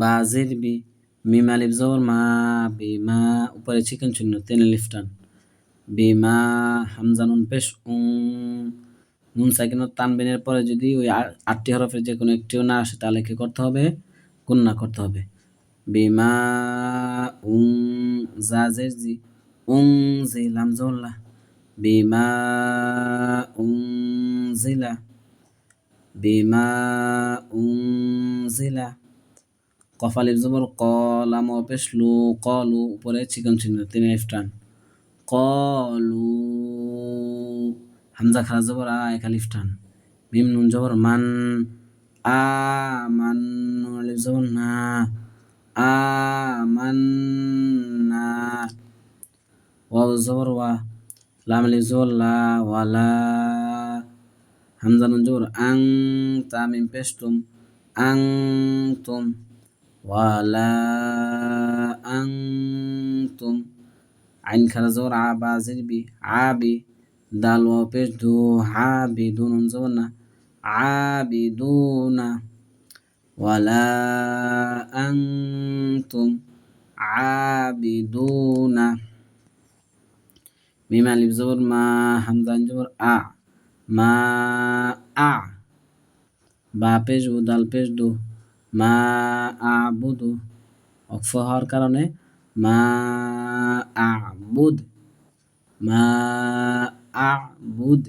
বাজের বি মিম আলিফ জবর মা বিমা উপরে চিকেন চিহ্ন, তেনে লিফটান বিমা হামজা নুন পেশ উং নুন সাইকেনের তানবিনের পরে যদি ওই আটটি হরফের যে কোনো একটিও না আসে, তাহলে কি করতে হবে? গুন্না করতে হবে। বিমা উং জাজের জি উং জিলাম জল্লা বিমা উং জিলা বিমা উং জিলা কফালিফ জবর কলাম পেশলু কলু উপরে চিকন চিহ্ন, তিনি ইফটান। কলু, হামজা খারা জবর আ একা লিফটান মিম নুন জবর মান, আ মান আলিফ জবর না, আ মান না। ওয়াও জবর ওয়া, লাম আলিফ জবর লা ওয়ালা হামজা নুন জবর আং তামিম পেশতুম আং তুম। ওয়ালা আনতুম আইন খারা জোর আবা জিরবি আবি দাল ওয়া পেশ দু হাবি দুন জোর না আবিদুনা ওয়ালা আনতুম আবিদুনা মিম আলিফ জবর মা হামজা জবর আ মা আ বা পেশ উ দাল পেশ দু মা আবুদু। অক্ফ হওয়ার কারণে মা আবুদ। মা আবুদ।